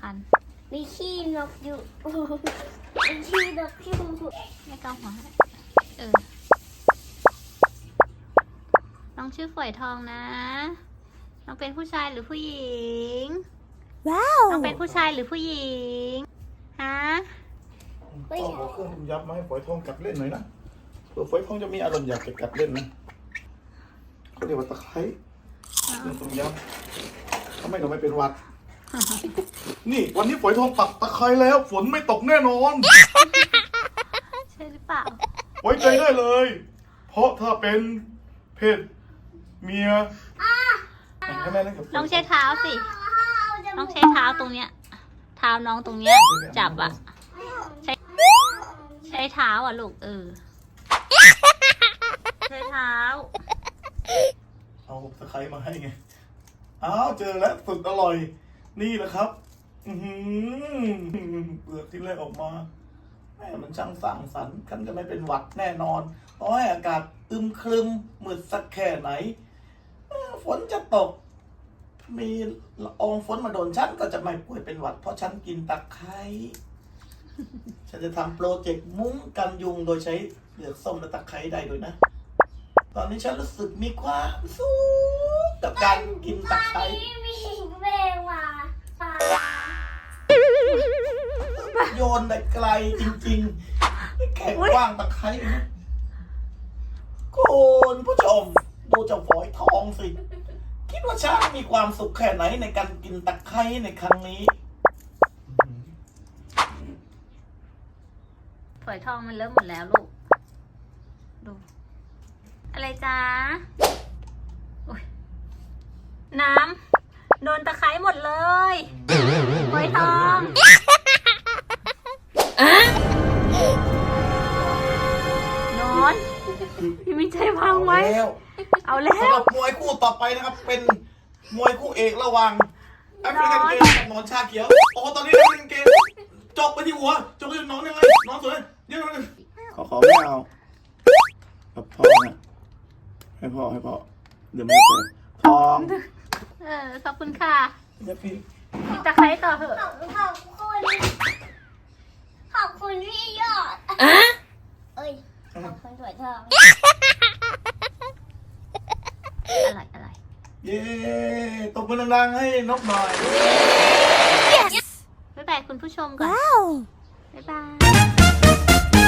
คันมีขี้นกอยู่มีขี้นกอยู่ไม่เกาหัวให้เออ น้องชื่อฝอยทองนะ น้องเป็นผู้ชายหรือผู้หญิง ว้าว น้องเป็นผู้ชายหรือผู้หญิง ฮะไม่พ่อใช่ขอเครื่องต้มยำมาให้ฝอยทองกัดเล่นหน่อยนะเผื่อฝอยทองจะมีอารมณ์อยากจะกัดเล่นนะเขาเรียกว่าตะไคร้เครื่องต้มยำ ทำไมเราไม่เป็นหวัด นี่วันนี้ฝอยทองปักตะไคร้แล้ว ฝนไม่ตกแน่นอนใช่หรือเปล่า ไว้ใจได้เลย เพราะถ้าเป็นเพศเมียให้แม่เล่นกับฝยน้องใช้เท้าสิ น้องใช้เท้าตรงเนี้ย เท้าน้องตรงเนี้ย จับอะใช้ใช้เท้าอะลูกเออ ใช้เท้า เอาตะไคร้มาให้ไง อ้าวเจอแล้วสุดอร่อย นี่แหละครับ อืเปลือกที่แรกออกมาแม่มันช่างสั่งสรรค์กันจะไม่เป็นหวัดแน่นอนเพราะให้อากาศอึมครึมมืดสักแค่ไหนฝนจะตก มีละอองฝนมาโดนฉันก็จะไม่ป่วยเป็นหวัด เพราะฉันกินตะไคร้ฉันจะทำโปรเจกต์มุ้งกันยุงโดยใช้เปลือกส้มและตะไคร้ได้ด้วยนะ ตอนนี้ฉันรู้สึกมีความสุข กับการกินตะไคร้นี่มีแมวาปลาโยนได้ไกลจริงๆแข่งว้างตะไคร้นะคุณผู้ชมดูเจ้าฝอยทองสิ คิดว่าช้างมีความสุขแค่ไหนในการกินตะไคร้ในครั้งนี้ฝอยทองมันเริ่มหมดแล้วลูก ดู อะไรจ๊ะโอ๊ย น้ำโดนตะไคร้หมดเลยฝอยทองนอนพี่มิใจวางไว้ แล้วเอาแล้สำหว รับมวยคู่ต่อไปนะครับ เป็นมวยคู่เอกระหว่างแอฟริกันเกมกับหนอนชาเขียวโอ้โหตอนนี้แอฟริกันเกมจบไปที่หัวจบไปที่หนอนยังไงหนอนสวยเดี๋ยวขอขอไม่เอากับพ่อนะให้พ่อให้พ่อเดี๋ยวไม่ได้ทอง เออขอบคุณค่ะเดี๋ยวพี่กินตะไคร้ต่อเถอะขอบขอบคุณขอบคุณพี่ยอดเอ้ยขอบคุณสวยทองอะไรอะไรเย้ตบมือดังๆให้นกหน่อยบ๊ายบายคุณผู้ชมก่อนบ๊ายบาย